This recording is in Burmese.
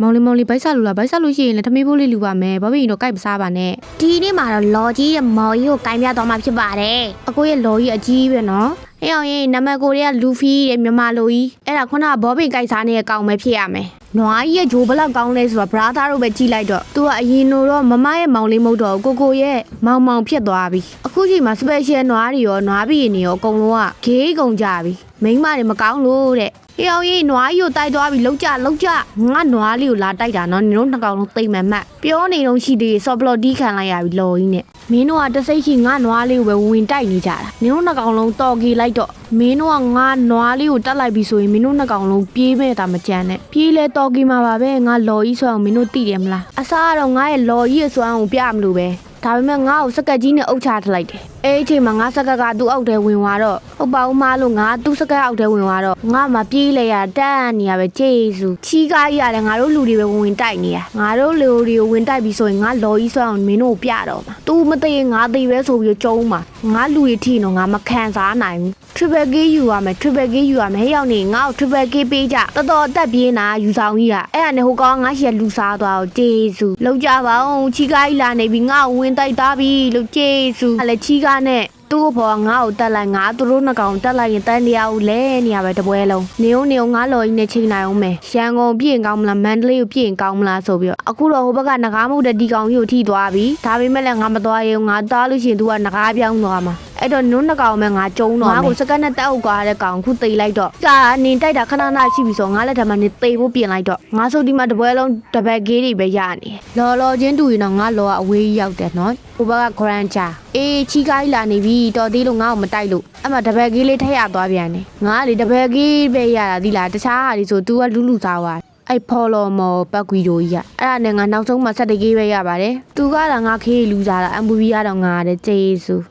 မောင်လေးမောင်လေးဘိုက်စားလို့လားဘိုက်စားလို့ရှိရင်လည်းထမင်းဖိုးလေးလူပါမယ်ဘာဖြစ်ရင်တော့ကြိုက်မစားပါနဲ့ဒီနေ့မှာတော့လော်ကြီးရဲ့မော်ကြီးကိုကင်ပြသွားမှာဖြစ်ပါတယ်အကိုရဲ့လော်ကြီးအကြီးပဲနော် အေးအောင်ရင်နံပါတ်ကိုတွေကလူဖီတဲ့မြန်မာလိုကြီးအဲ့ဒါခုနကဘောပင်ကြိုက်စားနေတဲ့ကောင်ပဲဖြစ်ရမယ်နွားကြီးရဲ့ဂျိုးဘလောက်ကောင်းလဲဆိုတော့ဘရာသားတို့ပဲကြည့်လိုက်တော့သူကအရင်တော့မမရဲ့မောင်လေးမဟုတ်တော့ဘူးကိုကိုရဲ့မောင်မောင်ဖြစ်သွားပြီအခုချိန်မှာ special နွားတွေရောနွားပြည်နေရောအကုန်လုံးကဂေးကုန်ကြပြီမိန်းမတွေမကောင်းလို့တဲ့အေးအောင်ရင်နွားကြီးကိုတိုက်သွားပြီလောက်ကြလောက်ကြငါနွားလေးကိုလာတိုက်တာနော်နင်တို့နှစ်ကောင်လုံးသိမ့်မှန်မှတ်ပြောနေတော့ရှိသေးဆော့ပလော့တီးခံလိုက်ရပြီလော်ကြီးနဲ့မင်းတို့ကတစိတ်ရှိငါနွားလေးကိုပဲဝင်တိုက်နေကြတာမင်းတို့နှစ်ကောင်လုံးတော်ကြီးလိုက်တော့မင်းတို့ကငါနွားလေးကိုတတ်လိုက်ပြီဆိုရင်မင်းတို့နှစ်ကောင်လုံးပြေးမဲ့တာမကြမ်းနဲ့ပြေးလဲတော်ကြီးမှာပါပဲငါလော်ကြီးဆိုအောင်မင်းတို့သိတယ်မလားအစားကတော့ငါရဲ့လော်ကြီးရဲ့စွမ်းအောင်ပြမလို့ပဲ ဒါပေမဲ့ငါ့ကိုစက်ကက်ကြီးနဲ့အုပ်ချထလိုက်တယ်အဲ့ဒီအချိန်မှာငါစက်ကက်ကသူ့အောက်ထဲဝင်သွားတော့ဟုတ်ပါဦးမလို့ငါသူ့စက်ကက်အောက်ထဲဝင်သွားတော့ငါမှပြေးလဲရတန်းနေရပဲကျေးဇူးချီးကားကြီးရတယ်ငါတို့လူတွေပဲဝင်ဝင်တိုက်နေရငါတို့လူတွေကိုဝင်တိုက်ပြီးဆိုရင်ငါလော်ကြီးစွမ်းအောင်မင်းတို့ကိုပြတော့မှာ तू မသိရင်ငါသိပဲဆိုပြီးတော့ကျုံးမှာငါလူတွေထိတော့ငါမခံစားနိုင်ဘူး triple K ယူရမယ် triple K ယူရမယ်ဟဲ့ရောက်နေငါ့ကို triple K ပေးကြတော်တော်အသက်ပြေးနာယူဆောင်ကြီးကအဲ့ဒါနဲ့ဟိုကောင်ကငါရှက်လူစားသွားတော့ဂျေစုလောက်ကြပါအောင်ချီကားကြီးလာနေပြီငါ့ကိုဝင်တိုက်သားပြီလို့ဂျေစုအဲ့လေချီကားနဲ့သူ့ဘောကငါ့ကိုတက်လိုက်ငါသူတို့နှစ်ကောင်တက်လိုက်ရင်တန်းတရားကိုလဲနေရပဲတပွဲလုံးနေုံနေုံငါလော်ကြီးနဲ့ချိန်နိုင်အောင်မယ်ရန်ကုန်ပြင်ကောင်းမလားမန္တလေးကိုပြင်ကောင်းမလားဆိုပြီးတော့အခုတော့ဟိုဘက်ကငကားမဟုတ်တဲ့ဒီကောင်ကြီးကိုထိသွားပြီဒါပေမဲ့လည်းငါမသွားရင်ငါသားလို့ရှိရင် तू ကငကားပြောင်းသွားမှာ အဲ့တော့နုံးနှစ်ကောင်မဲ့ငါကျုံတော့ငါကိုစကတ်နဲ့တက်အုပ်သွားတဲ့ကောင်ခုတိတ်လိုက်တော့ကြာနင်တိုက်တာခဏခဏရှိပြီဆိုငါလက်ထက်မှာနင်တိတ်ဖို့ပြင်လိုက်တော့ငါဆိုဒီမှာတပွဲလုံးတပတ်ကေးတွေပဲရနေလော်လော်ချင်းတူရင်တော့ငါလော်ကအဝေးရောက်တယ်နော်ဟိုဘက်ကဂရန်ချာအေးချီကားကြီးလာနေပြီတော်သေးလို့ငါ့ကိုမတိုက်လို့အဲ့မှာတပတ်ကေးလေးထက်ရသွားပြန်တယ်ငါကလေတပတ်ကေးပဲရတာဒီလားတခြားဟာဒီဆို तू ကလူလူစားသွားအဲ့ဖော်လော်မော်ပတ်ကွီတို့ကြီးอ่ะအဲ့ဒါနဲ့ငါနောက်ဆုံးမှဆက်တကေးပဲရပါတယ်သူကလာငါခေးလူစားတာ MVP ကတော့ငါတဲ့ကျေးဇူး